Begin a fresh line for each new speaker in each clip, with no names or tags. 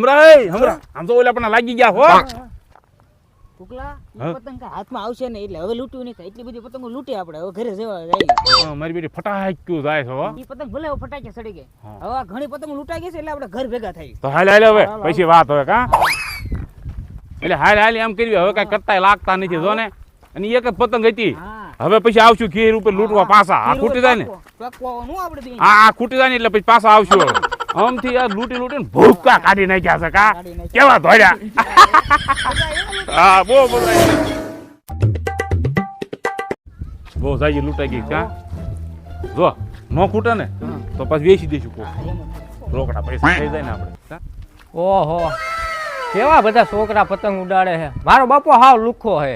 હમરા એ હમરા. આમ તો ઓલા પણ લાગી ગયા હો.
કુકલા પતંગ હાથમાં આવશે ને એટલે હવે લૂંટ્યું નહીં એટલી બધી પતંગો લૂંટી આપણે હવે ઘરે જવા જાય.
મારી બેટી ફટાક ક્યું જાય છો હો.
ઈ પતંગ ભલે ફટાકે સડી ગઈ. હવે આ ઘણી પતંગ લૂંટાઈ ગઈ છે એટલે આપણે ઘર ભેગા થઈ
તો હાલ હાલ હવે. પછી વાત હવે કા? એટલે હાલ હાલ એમ કરવી હવે કઈ કરતા લાગતા નથી જો ને. અને એક જ પતંગ હતી. હવે પછી આવશું ઘેર ઉપર લૂંટવા પાછા. આ ખૂટી જાય ને. આ ખૂટી જાય ને એટલે પછી પાછા આવશું હવે. આમથી આ લૂંટી લૂટીને ભૂકા કાઢી નાખ્યા છે કા. કેવા ધોડ્યા હા બહુ બધા બહુ સાજી લૂંટાઈ ગઈ કા? જો નો ખૂટે ને તો પછી વેચી દઈશું કો રોકડા પૈસા થઈ જાય ને આપણે
ઓહો. કેવા બધા છોકરા પતંગ ઉડાડે છે? મારો બાપો હાવ લુખો હે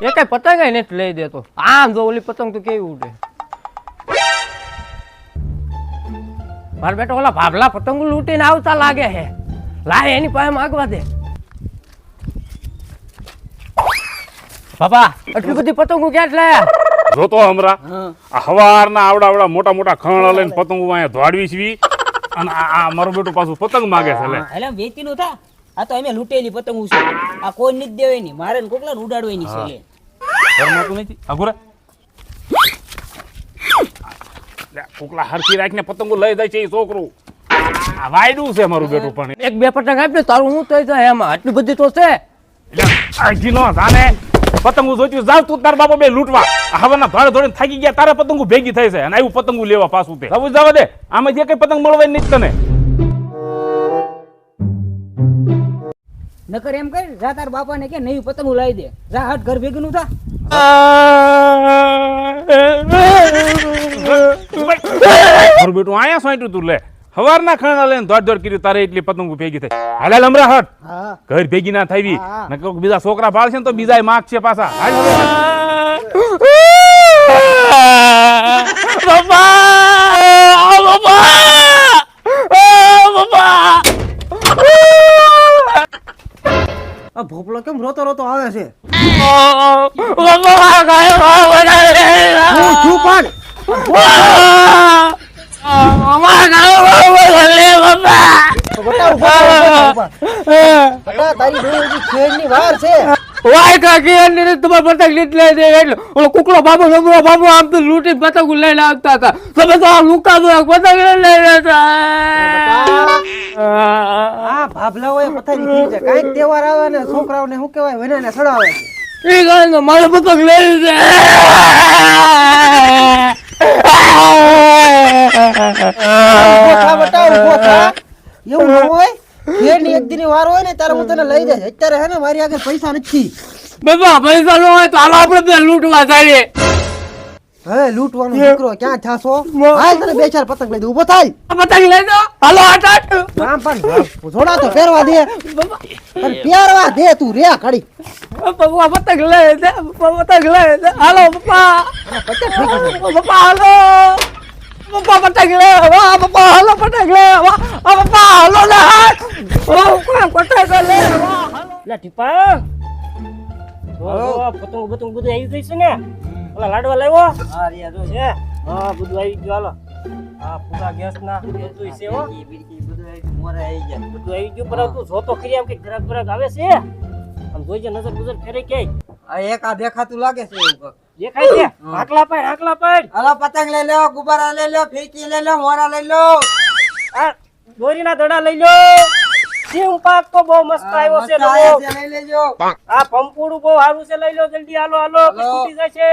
એ કઈ પતંગ નથી લઈ દેતો. આમ જો ઓલી પતંગ તો કેવી ઉડે? મારો બેટા ઓલા ભાભલા પતંગ લૂંટીને આવતા લાગે હે. લાય એની પાસે માગવા દે. બાપા એટલી બધી પતંગો ક્યાં લાયા?
જોતો હમરા આ હવારના આવડા આવડા મોટા મોટા ખણ લઈને પતંગો અહીંયા દોડવી છે અને આ મારો બેટો પાછું પતંગ માગે છે લે.
એટલે વેચી નું થા. આ તો અમે લૂંટેલી પતંગો છે. આ કોઈ નથી દેવાય નહીં મારે ને કોકલા ઉડાડવાની છે લે.
ઘરમાં નથી? અઘુરા? કોકલા હરખી રાખીને પતંગો લઈ જાય છે એ છોકરું. વાયડું છે મારું બેટું પણ.
એક બે પતંગ આપી તારું હું થઈ જાય એમાં. આટલી બધી તો છે.
એટલે જાને પતંગો જોતી જાવ તું તાર બાપા બે લૂંટવા. આ હવાના ભાડે ધોળે થાકી ગયા તારે પતંગો ભેગી થઈ છે અને આવ્યું પતંગો લેવા પાછું તે. હવે જવા દે આમાં જે કઈ પતંગ મળવાની નહીં તને.
નકર એમ કર જા તાર બાપા ને કે નવી પતંગ લાવી દે. જા હટ ઘર ભેગું નું થા.
મારું બેટું આયા સોંટ્યું તું લે. હવારના ખણા લઈને દોડ દોડ કર્યું તારે એટલી પતંગ ભેગી થઈ. હાલે લમરા હટ.
હા.
ઘર ભેગી ના થાવી. ને બીજા છોકરા ભાળશે ને તો બીજા માગ છે પાછા. હાલ હવે.
ભોપલો કેમ રોતો રોતો આવે છે?
કુકડો બાબુ નબળો બાબુ આમ તો લૂંટી પતંગ લઈને આવતા હતા તમે તો લુકા પતંગ લઈને
આ ભાભલાઓએ પથારી થઈ તહેવાર આવે ને છોકરાઓને શું કહેવાય? વનાને સડાવે. છે
એ ગાય મારે પતંગ લઈ
થા બટા એવું ન હોય? ખેડની એક દીની વાર હોય ને ત્યારે હું તને લઈ જાય. અત્યારે હે ને મારી આગળ પૈસા નથી.
બાબા પૈસા ન હોય તો હાલો આપણે બે લૂંટવા જઈએ.
હવે લૂંટવાનો દીકરો ક્યાં થાસો
મો-
હાલ તને બે ચાર પતંગ લઈ દઉં. ઊભો થાય.
પતંગ લઈ દો. હાલો આટ આટ
પણ થોડા તો પહેરવા દે. પણ પહેરવા દે તું રે ઘડી.
પપ્પા પતંગ લઈ દે પપ્પા પતંગ લઈ દે હાલો પપ્પા
પતંગ ગયું
પપ્પા હાલો પપ્પા પતંગ લે વાહ પપ્પા હાલો પતંગ લે વાહ પપ્પા હાલો ને વાહ પતંગ લે વાહ
લે ટીપા પતંગ બતંગ બધું આવી ગઈ છે ને ઓલા લાડવા લાવ્યો હા રિયા જો છે હા બધું આવી ગયું હાલો હા પૂરા ગેસ ના બધું છે હો બધું આવી ગયું પણ તું જોતો ખરી આમ કે ગ્રાહક ગ્રાહક આવે છે આમ જોઈજે નજર ગુજર ફેરે કે
એક આ દેખાતું લાગે છે એવું.
દેખાય છે? આકલા પાડ આકલા પાડ.
હાલો પતંગ લઈ લો ગુબારા લઈ લો ફીરકી લઈ લો મોરા લઈ લો
આ દોરીના દડા લઈ લો સિંહ પાક તો બહુ મસ્ત આવ્યો છે
લઈ લેજો.
આ પંપુડું બહુ સારું છે લઈ લો જલ્દી હાલો હાલો તૂટી જાય છે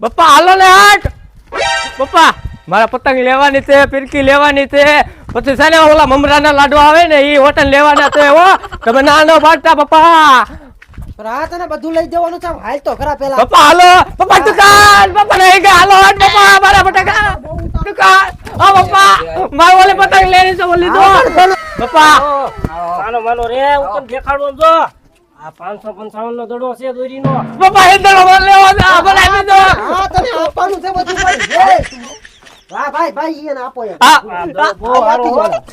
પપ્પા હાલો લે હાટ. પપ્પા મારા પતંગ લેવાની છે ફિરકી લેવાની છે. પછી છે ને ઓલા મમરાના લાડવા આવે ને એ હોટલ લેવાના છે હો. તમે ના ન પાડતા પપ્પા
પણ અને બધું લઈ જવાનું છે હાલ તો ખરા પેલા.
પપ્પા હાલો. પપ્પા દુકાન પપ્પા નહીં ગયા હાલો હટ પપ્પા મારા બટાકા દુકાન ઓ પપ્પા. મારો ઓલી પતંગ લેની છે ઓલી દો પપ્પા.
માનો માનો રે હું તને દેખાડું આમ જો આ પાંચસો પંચાવન નો દડો છે દોરીનો.
પપ્પા એ દડો લેવા દે. આપી દો
હા તને આપવાનું છે બધું! હા ભાઈ ભાઈ એને આપો
આ
આ. દો.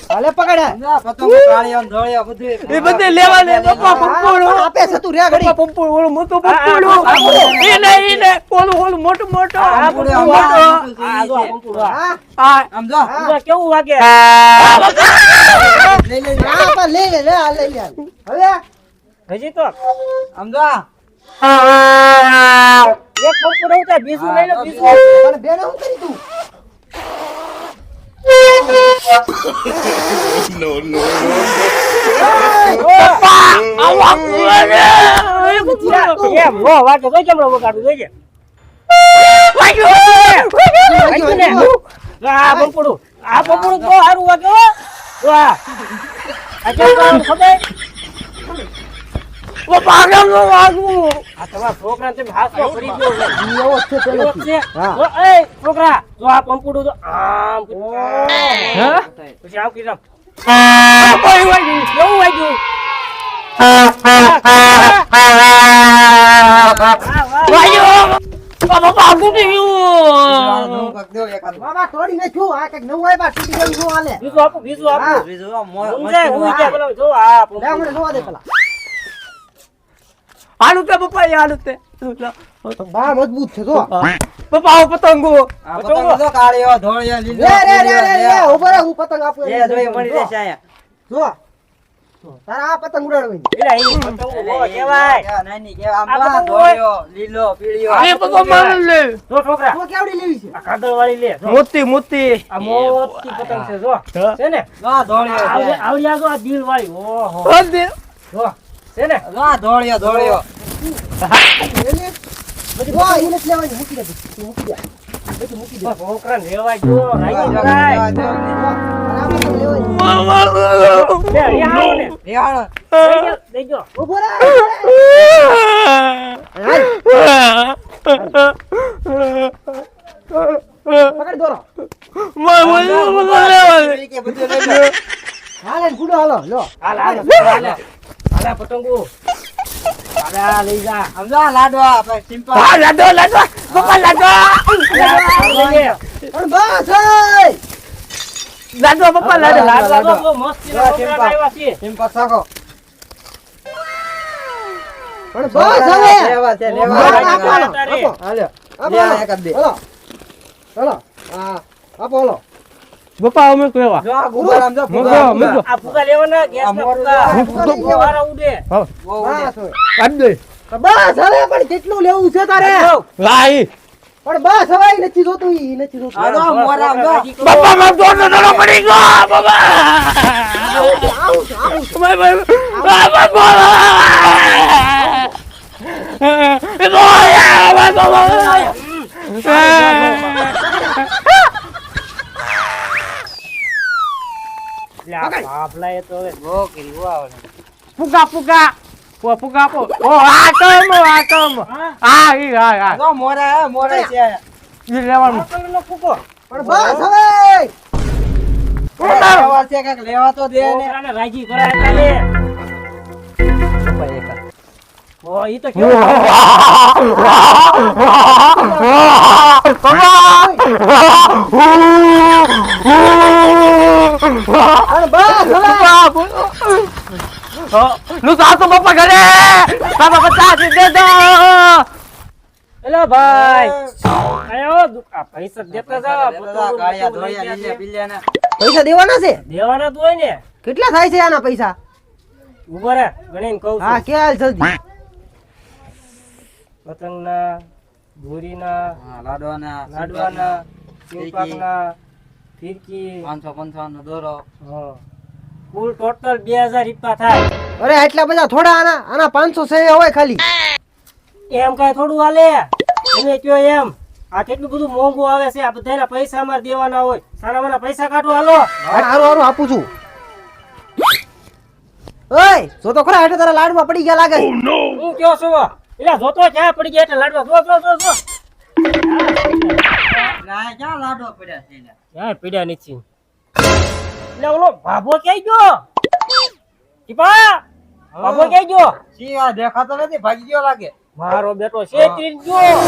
હાલે પકડ્યા પતંગ કાળિયા ધોળિયા બધું
એ બધે લેવાને પપ્પા પપ્પોડો
આપે છે તું રે ઘડી
પપ્પોડો ઓલું મોટું
આ, આ, આ, આ,
એ ને એ ને ઓલું ઓલું મોટું મોટું.
આ
આ
આ,
મોટું.
આ જો આ આ.
આ
આમ જો.
કેવું વાગે?
લઈ લે હા પણ લે લે આ લઈ લે. હવે?
હજી તો.
સમજો
એક પંપુ રહું બીજું લઈ લો બીજું.
પણ બેને હું કરી તું?
એમ નો વાગે તો કેમ વગાડું જોઈએ
વાગ્યું,
ને.
વાગ્યું.
આ પંપુડું આ પંપુડું તો સારું વાગે હો વાહ આ કેમ કરવાનું ખબર આ તમારા છોકરાને તમે હાથમાં પડી ગયો
એવો છે
એવો છે.
હા.
એ છોકરા જો આ પંપુડું તો આમ કરી- પછી આમ. કરી આમ. કેવું વાગ્યું?
બાબા તોડી નાખ્યું આ કંઈક નવું આવ્યા તૂટી ગયું શું હાલે?
બીજું આપો બીજું આપો.
હા.
સમજાય? હું જો આ
જોવા દે પેલા?
હાલું તે પપ્પા એ હાલું તે.
બા મજબૂત છે જો.
પપ્પા. આવો પતંગો
રે રે રે રે રે ઊભો રે હું પતંગ આપું
એ જોઈ મળી જશે આયા.
જો. જો. તારા આ પતંગ ઉડાડવાની.
પતંગ
નાની કેવા આમ
પતંગ.
ધોળિયો, લીલો, પીળિયો.
એ પપ્પા મારે લે.
જો છોકરા.
તો કેવડી લેવી છે?
આ કાગળ વાળી લે જો.
મોતી મોતી
આ મોટી પતંગ છે જો. છે ને?
બા, ધોળિયો
આવડી. આ જો આ દિલ વાળી ઓહો જો. છે ને?
બા, ધોળિયો, ધોળિયો.
લે
લો.
લો
હાલ હાલ. હાલ હાલ આ પતંગો હાલ લઈ જા
આમ જો આપણે સિમ્પલ.
લાડો લાડો પપ્પા લાડો
હાલ આ લઈ લે.
પણ બસ
લાડો પપ્પા લાડો
લાડો.
લાડો
બહુ મસ્તીના
જો,
છોકરા
સિમ્પલ.
આવ્યા છે.
સિમ્પલ શાકો.
પણ બસ હવે
લેવા છે, લેવા.
આપો,
લાડો,
આપો,
લાડો, તારે.
આપો.
હાલ્યો.
આપો, હાલો.
એક દે.
હાલો. હાલો. હા, આપો,
પપ્પા અમે કેવા
જો આ ગુબ્બારા આમ જો,
મૂકો,
ફુગા,
મૂકો.
આ ફુગા લેવાના ગેસના
ગેસ ના
ફુગા.
ફુગા લેવા.
વારા ઉડે.
બસ
કાઢ દે.
બસ હવે પણ કેટલું લેવું છે તારે.
લાઈ
પણ બસ હવે નથી જોતું ઈ નથી જોતું.
આ મોરા.
પપ્પા મારો દોડો દોડો પડી ગયો. પપ્પા
આવું આવું
ભાઈ આ પપ્પા એ તો યાર ભાઈ
લે, આ બાપલા એ તો હવે
બહુ કર્યું આવે.
પુકા પુકા ઓ પુકા પો ઓ આ કમ આ કમ આ ઈ હા હા.
જો મોરા મોરા છે
ઈ લેવાનું.
પતંગનો ફૂકો.
પણ બસ હવે.
લેવા તો દે ને.
રાજી કરાય તાલે. ઓ, ઈ તો કેવું
પણ બસ હવે
નું સાસુ પપ્પા ઘરે બાબા પચાસ દે દો
એલો ભાઈ આયો પૈસા દેતા
જા, કાળિયા, ધોળિયા, લીલા, પીલિયાના.
પૈસા દેવાના છે
દેવાના તો હોય ને
કેટલા થાય છે આના પૈસા
ઊભો રે ગણીને કહું
હા કે હાલ જલ્દી
પતંગના
ભૂરીના લાડવાના,
લાડવાના સિંપાકના ફિરકી.
પાંચસો પંચાવન દોરો.
કુલ ટોટલ બે હજાર રૂપિયા થાય.
અરે એટલા બધા થોડા આના આના પાંચસો છે હોય ખાલી.
એમ કઈ થોડું હાલે? તમે કયો એમ? આ કેટલું બધું મોંઘું આવે છે આ બધાના પૈસા અમારે દેવાના હોય. સારા મારા પૈસા કાઢો હાલો.
હારું હારું આપું છું. ઓય જો તો ખરા એટલે તારા લાડવા પડી ગયા લાગે.
હું કયો છું? એટલે જોતો ક્યાં પડી ગયા? એટલે લાડવા જો જો જો જો.
ના, ક્યાં લાડવા પડ્યા છે એના?
પડ્યા પીડ્યા નથી? એટલે ઓલો ભાભો કે ગયો? ટીપા ભાભો કે ગયો?
સી આ દેખાતો નથી? ભાગી ગયો લાગે.
મારો બેટો શેત્રી ગયો.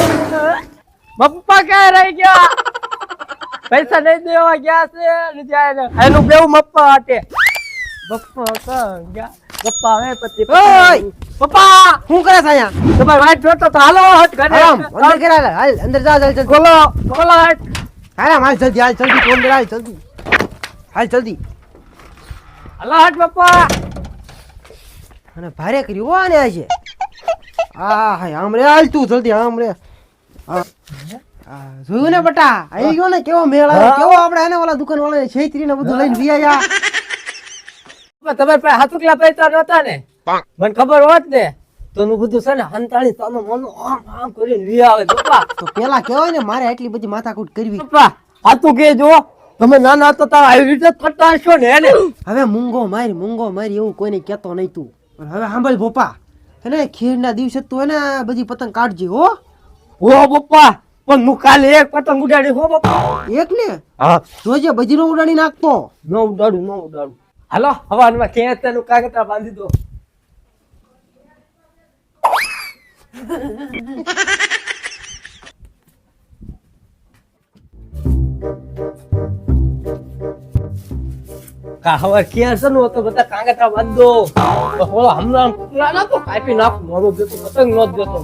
પપ્પા ક્યાં રહી ગયા? પૈસા નહીં દેવા ગયા છે નથી આયા એનું બેવું મપ્પા હાટે. બપ્પા ક્યાં ગયા. પપ્પા હવે પછી
ઓય!
પપ્પા
શું કરે છે અહીંયા?
તમારે વાઈટ જોતો તો હાલો હટ ઘરે
આરામ અંદર કરા હાલ. હાલ અંદર જા હાલ જલ્દી.
ખોલો ખોલો હટ
હાલ હાલ જલ્દી હાલ જલ્દી ફોન હાલ જલ્દી. હાલ જલ્દી.
હાલો હટ પપ્પા.
અને ભારે કર્યું હો આને આજે. આ હાય આમ રે હાલ તું જલ્દી આમ રે. જોયું ને બટા? આવી ગયો ને કેવો મેળ આવ્યો કેવો આપણે એને ઓલા દુકાન વાળા છેતરી ને બધું લઈને વિયા
તમારે પાસે હાથુકલા પૈસા નહોતા ને? મને ખબર હોત ને તો બધું છે ને હંતાળી સામે મોનું આમ આમ કરીને વી આવે પપ્પા.
તો પેલા કહેવાય ને મારે આટલી બધી માથાકૂટ કરવી.
પપ્પા હાથું કે જો તમે નાના હતા તાર આવી રીતે થતા હશો ને એને
હવે મૂંગો મારી મૂંગો મારી એવું કોઈને કહેતો નહીં તું. પણ હવે સાંભળ પપ્પા એને ખીરના દિવસે તું એને બધી પતંગ કાઢજે હો.
હો પપ્પા પણ હું કાલે એક પતંગ ઉડાડી હો પપ્પા.
એક ને?
હા.
જોજે બજીનો ઉડાડી નાખતો.
ન ઉડાડું ન ઉડાડું. હાલો હવાનમાં ક્યાં તેનું કાગતા બાંધી દો. કા હવે ક્યાં છે નો તો બધા કાગતરા બાંધી દો તો હોળો હમણાં કુકલા ના તો કાપી નાખું મારો દેતો પતંગ ન દેતો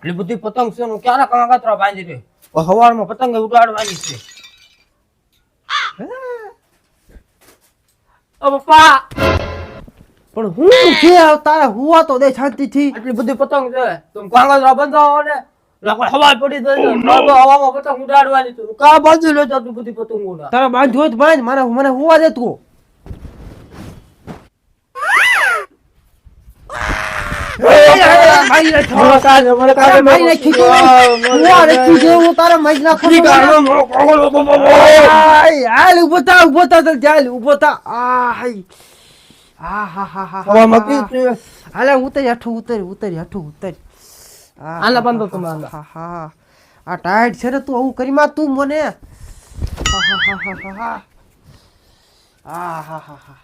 આટલી બધી પતંગ છે હું ક્યારે કાગતરા બાંધી દે હવારમાં પતંગ ઉડાડવાની છે. પપ્પા!
પણ હું છે તારે હુવા તો દે શાંતિથી.
આટલી બધી પતંગ છે. તું કાગતરા બંધાવો ને હવા પડી જાય તો હવામાં પતંગ ઉડાડવાની તું કા બાજુ લે તું બધી પતંગ ઉડા
તારા બાંધ હોય તો બાંધ. મારે મને હુવા દે તું. આ ટાઈટ છે ને તું આવું કરી માં તું મને હા હા હા હા હા હા હા હા હા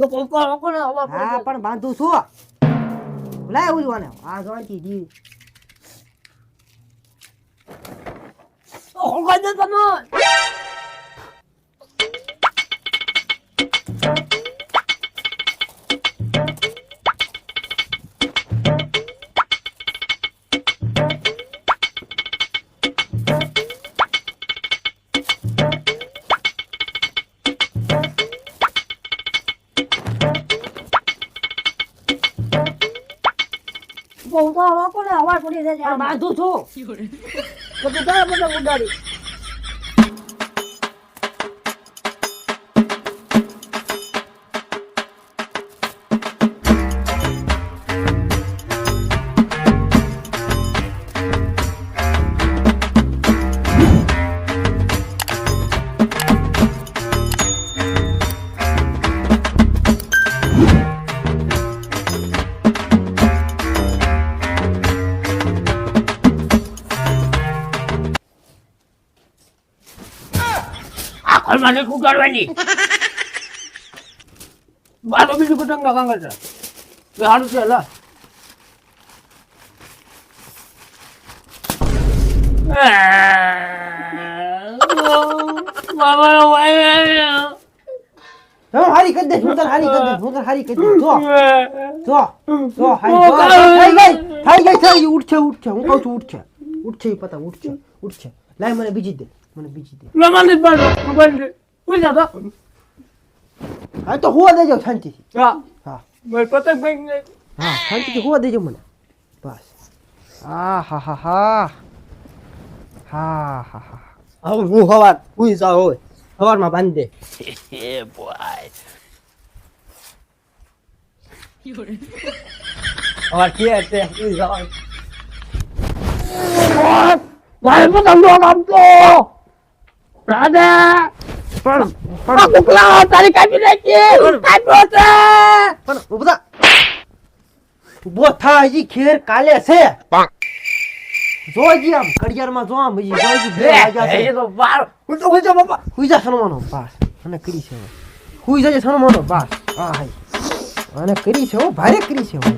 જો પપ્પા લોકો ને હવા
હા પણ બાંધું છું. લાય જોવાને. આ જોઈ
દીધી હોગા દે તમે. ઉડાડી આ ઘરમાં નથી ઉડાડવાની બારો બીજું પતંગ ના કાંગર છે. સારું છે લા.
હારી કરી દે હું તને હારી કરી દે હું તને હારી કરી દે જો જો જો હારી થઈ ગઈ થઈ ગઈ ઉઠશે ઉઠશે હું કહું છું ઉઠશે ઉઠશે પતા ઉઠશે ઉઠશે લાય મને બીજી દે. મને બીજી દે
લમણ જ બાંધો બંધ ઉઈ જા તો
હા તો હુવા દેજો શાંતિથી
હા
હા
મારે પતંગ ભાઈ
હા શાંતિથી હુવા દેજો મને બસ હા હા હા હા હા હા હા
હવે હું હવાર ઉઈ જા હોય હવારમાં બાંધી દે હવાર કે તે ઉઈ જા મારે પતંગ નો કાપતો રાધા!
પણ
આ કુકલા તારી કાપી નાખી. કાપ્યો છે.
પણ ઊભા ઊભો થા હજી ખેર કાલે છે. જો હજી આમ ઘડિયાળમાં જો આમ હજી જો હજી બે. વાગ્યા છે.
એ તો બાર. ઉલટો ઉલટો બાપા
હુઈ જા સનમાનો બાસ. અને કરી છે. હુઈ જજે સનમાનો બાસ. હા હાઈ અને કરી છે હો ભારે કરી છે હો